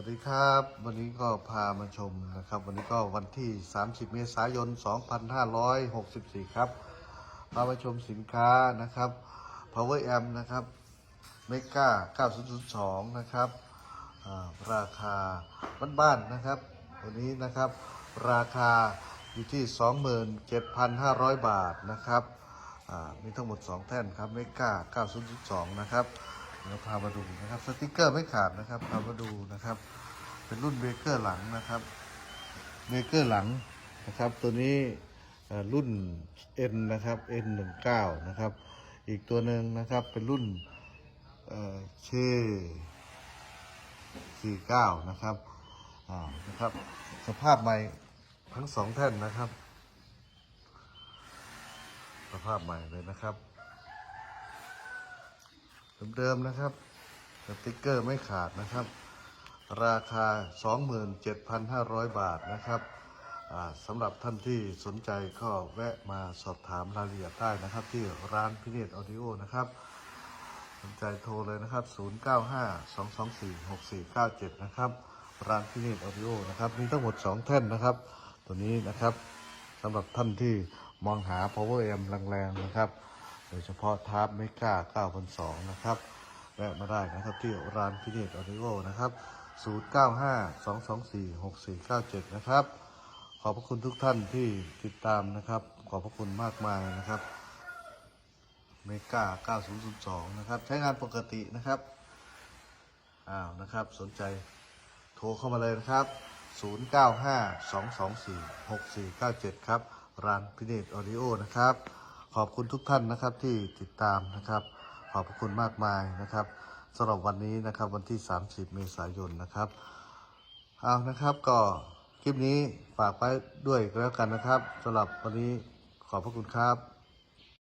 วัสดีครับ วันนี้ก็พามาชมนะครับ วันนี้ก็วันที่ 30 เมษายน 2564 ครับ พามาชมสินค้านะครับ Power Amp นะครับเมกา9002 นะครับราคาบ้านๆนะครับตัวนี้นะครับราคาอยู่ที่ 27,500 บาทนะครับอ่ามีทั้งหมด 2 แท่นครับเมกา9002 นะครับ เดี๋ยวพามาดูนะครับ สติกเกอร์ไม่ขาดนะครับ พามาดูนะครับ เป็นรุ่นเบเกอร์หลังนะครับเบเกอร์หลังนะครับ ตัวนี้เอ่อรุ่น N นะครับ N19 นะครับ อีกตัวหนึ่งนะครับเป็นรุ่นเอ่อเช49 นะครับอ่านะครับ สภาพใหม่ทั้งสองแท่นนะครับ สภาพใหม่เลยนะครับ เดิมๆนะครับ สติกเกอร์ไม่ขาดนะครับ ราคา 27,500 บาทนะครับสำหรับท่านที่สนใจก็แวะมาสอบถามรายละเอียดได้นะครับ ที่ร้านพิเนตออดิโอนะครับ สนใจโทรเลยนะครับ 0952246497 นะครับร้านพิเนตออดิโอนะครับมีทั้งหมด 2 แท่นนะครับ ตัวนี้นะครับสำหรับท่านที่มองหา power amp แรงๆนะครับ โดยเฉพาะทาร์ปเมกา9,200นะครับ แวะมาได้นะครับที่ร้านพิเนตออดิโอนะครับ0952246497นะครับ ขอบพระคุณทุกท่านที่ติดตามนะครับ ขอบพระคุณมากมายนะครับเมกา9002นะครับ ใช้งานปกตินะครับอ้าวนะครับ สนใจโทรเข้ามาเลยนะครับ 0952246497 ครับ ร้านพิเนตออดิโอนะครับ ขอบคุณทุกท่านนะครับที่ติดตามนะครับ ขอบพระคุณมากมายนะครับสำหรับวันนี้นะครับวันที่ 30 เมษายนนะครับเอานะครับก็คลิปนี้ฝากไว้ด้วยแล้วกันนะครับสำหรับวันนี้ขอบพระคุณครับ